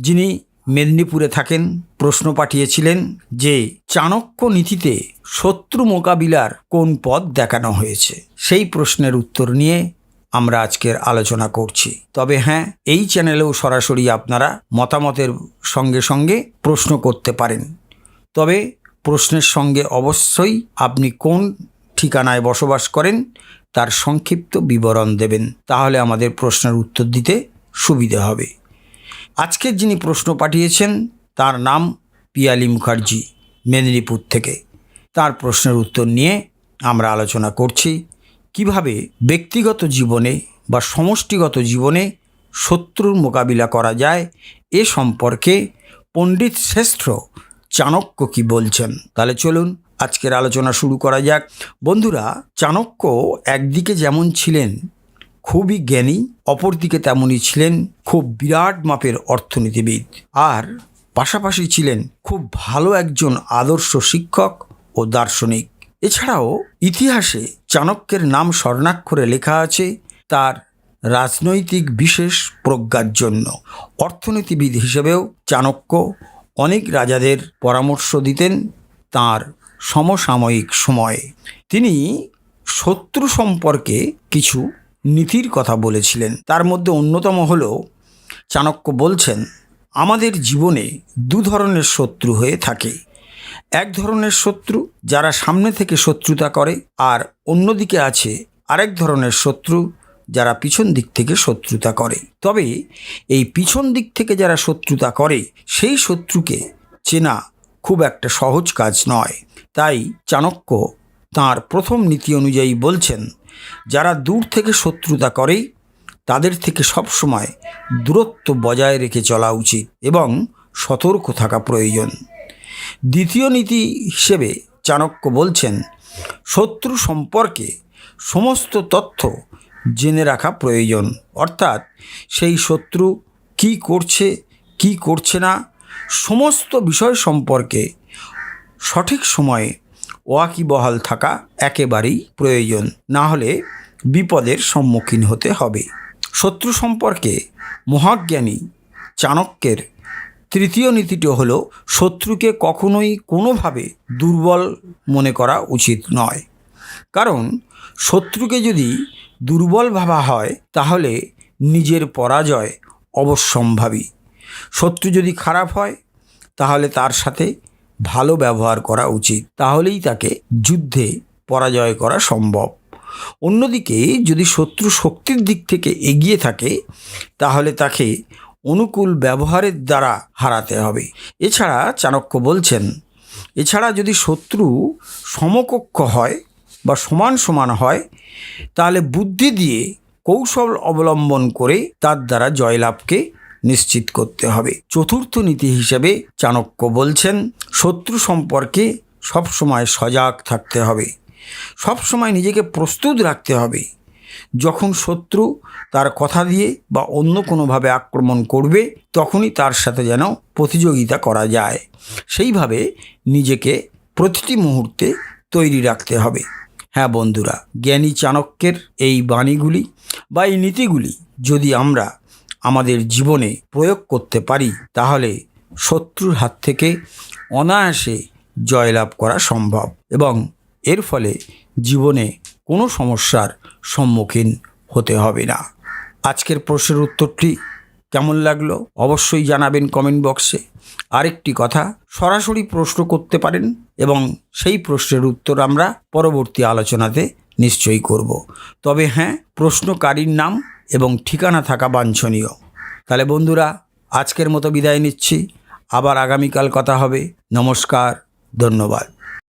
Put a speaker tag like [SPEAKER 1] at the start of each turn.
[SPEAKER 1] যিনি মেদিনীপুরে থাকেন, প্রশ্ন পাঠিয়েছিলেন যে চাণক্য নীতিতে শত্রু মোকাবিলার কোন পথ দেখানো হয়েছে? সেই প্রশ্নের উত্তর নিয়ে আমরা আজকের আলোচনা করছি। তবে হ্যাঁ এই চ্যানেলেও সরাসরি আপনারা মতামতের সঙ্গে সঙ্গে প্রশ্ন করতে পারেন। তবে প্রশ্নের সঙ্গে অবশ্যই আপনি কোন ঠিকানায় বসবাস করেন, তার সংক্ষিপ্ত বিবরণ দেবেন। তাহলে আমাদের প্রশ্নের উত্তর দিতে সুবিধে হবে। আজকের যিনি প্রশ্ন পাঠিয়েছেন, তার নাম পিয়ালি মুখার্জি, মেদিনীপুর থেকে। তার প্রশ্নের উত্তর নিয়ে আমরা আলোচনা করছি, কীভাবে ব্যক্তিগত জীবনে বা সমষ্টিগত জীবনে শত্রুর মোকাবিলা করা যায়, এ সম্পর্কে পণ্ডিত শ্রেষ্ঠ চাণক্য কি বলছেন? তাহলে চলুন আজকের আলোচনা শুরু করা যাক। বন্ধুরা, চাণক্য একদিকে যেমন ছিলেন খুবই জ্ঞানী, অপরদিকে তেমনই ছিলেন খুব বিরাট মাপের অর্থনীতিবিদ আর পাশাপাশি ছিলেন খুব ভালো একজন আদর্শ শিক্ষক ও দার্শনিক। এছাড়াও ইতিহাসে চাণক্যের নাম স্বর্ণাক্ষরে লেখা আছে তার রাজনৈতিক বিশেষ প্রজ্ঞার জন্য। অর্থনীতিবিদ হিসেবেও চাণক্য অনেক রাজাদের পরামর্শ দিতেন তার সমসাময়িক সময়ে। তিনি শত্রু সম্পর্কে কিছু নীতির কথা বলেছিলেন। তার মধ্যে অন্যতম হল, চাণক্য বলছেন, আমাদের জীবনে দু ধরনের শত্রু হয়ে থাকে। এক ধরনের শত্রু যারা সামনে থেকে শত্রুতা করে, আর অন্যদিকে আছে আরেক ধরনের শত্রু যারা পিছন দিক থেকে শত্রুতা করে। তবে এই পিছন দিক থেকে যারা শত্রুতা করে, সেই শত্রুকে চেনা খুব একটা সহজ কাজ নয়। তাই চাণক্য তার প্রথম নীতি অনুযায়ী বলছেন যারা দূর থেকে শত্রুতা করে, তাদের থেকে সবসময় দূরত্ব বজায় রেখে চলা উচিত এবং সতর্ক থাকা প্রয়োজন। দ্বিতীয় নীতি হিসেবে চাণক্য বলছেন, শত্রু সম্পর্কে সমস্ত তথ্য জেনে রাখা প্রয়োজন। অর্থাৎ সেই শত্রু কি করছে কি করছে না, সমস্ত বিষয় সম্পর্কে সঠিক সময়ে ওয়াকিবহাল থাকা একেবারেই প্রয়োজন। না হলে বিপদের সম্মুখীন হতে হবে। শত্রু সম্পর্কে মহাজ্ঞানী চাণক্যের তৃতীয় নীতিটি হলো, শত্রুকে কখনোই কোনোভাবে দুর্বল মনে করা উচিত নয়। কারণ, শত্রুকে যদি দুর্বল ভাবা হয়, তাহলে নিজের পরাজয় অবশ্যম্ভাবী। শত্রু যদি খারাপ হয়, তাহলে তার সাথে ভালো ব্যবহার করা উচিত। তাহলেই তাকে যুদ্ধে পরাজয় করা সম্ভব। অন্যদিকে যদি শত্রু শক্তির দিক থেকে এগিয়ে থাকে, তাহলে তাকে অনুকূল ব্যবহারের দ্বারা হারাতে হবে। এছাড়া চাণক্য বলছেন, এছাড়া যদি শত্রু সমকক্ষ হয় বা সমান সমান হয়, তাহলে বুদ্ধি দিয়ে কৌশল অবলম্বন করে তার দ্বারা জয়লাভকে নিশ্চিত করতে হবে। চতুর্থ নীতি হিসেবে চাণক্য বলছেন, শত্রু সম্পর্কে সবসময় সজাগ থাকতে হবে। সবসময় নিজেকে প্রস্তুত রাখতে হবে। যখন শত্রু তার কথা দিয়ে বা অন্য কোনোভাবে আক্রমণ করবে, তখনই তার সাথে যেন প্রতিযোগিতা করা যায়। সেইভাবে নিজেকে প্রতিটি মুহূর্তে তৈরি রাখতে হবে। হ্যাঁ বন্ধুরা, জ্ঞানী চাণক্যের এই বাণীগুলি বা এই নীতিগুলি যদি আমরা আমাদের জীবনে প্রয়োগ করতে পারি, তাহলে শত্রুর হাত থেকে অনায়াসে জয়লাভ করা সম্ভব এবং এর ফলে জীবনে কোনো সমস্যার সম্মুখীন হতে হবে না। আজকের প্রশ্নের উত্তরটি কেমন লাগল অবশ্যই জানাবেন কমেন্ট বক্সে আরেকটি কথা, সরাসরি প্রশ্ন করতে পারেন এবং সেই প্রশ্নের উত্তর আমরা পরবর্তী আলোচনাতে নিশ্চয়ই করব। তবে হ্যাঁ প্রশ্নকারীর নাম এবং ঠিকানা থাকা বাঞ্ছনীয়। তাহলে বন্ধুরা, আজকের মতো বিদায় নিচ্ছি। আবার আগামীকাল কথা হবে। নমস্কার, ধন্যবাদ।